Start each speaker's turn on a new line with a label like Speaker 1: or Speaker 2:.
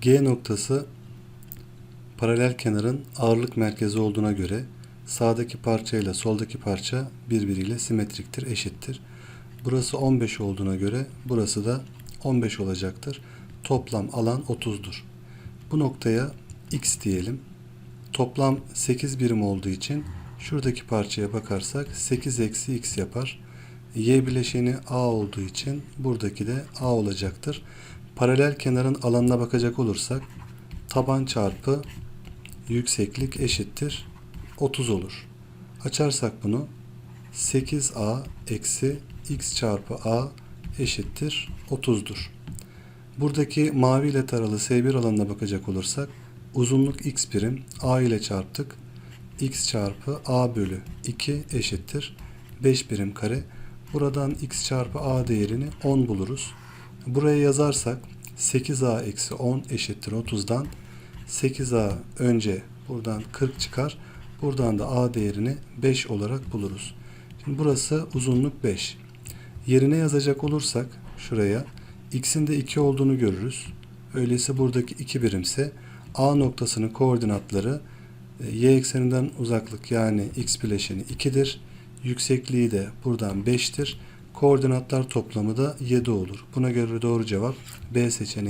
Speaker 1: G noktası paralel kenarın ağırlık merkezi olduğuna göre sağdaki parça ile soldaki parça birbiriyle simetriktir, eşittir. Burası 15 olduğuna göre burası da 15 olacaktır. Toplam alan 30'dur. Bu noktaya x diyelim. Toplam 8 birim olduğu için şuradaki parçaya bakarsak 8 eksi x yapar. Y bileşeni A olduğu için buradaki de A olacaktır. Paralel kenarın alanına bakacak olursak taban çarpı yükseklik eşittir 30 olur. Açarsak bunu 8a eksi x çarpı a eşittir 30'dur. Buradaki mavi ile taralı S1 alanına bakacak olursak uzunluk x birim a ile çarptık. x çarpı a bölü 2 eşittir 5 birim kare. Buradan x çarpı a değerini 10 buluruz. Buraya yazarsak 8a eksi 10 eşittir 30'dan 8a önce buradan 40 çıkar. Buradan da a değerini 5 olarak buluruz. Şimdi burası uzunluk 5. Yerine yazacak olursak şuraya x'in de 2 olduğunu görürüz. Öyleyse buradaki 2 birimse a noktasının koordinatları e, y ekseninden uzaklık yani x bileşeni 2'dir. Yüksekliği de buradan 5'tir. Koordinatlar toplamı da 7 olur. Buna göre doğru cevap B seçeneği.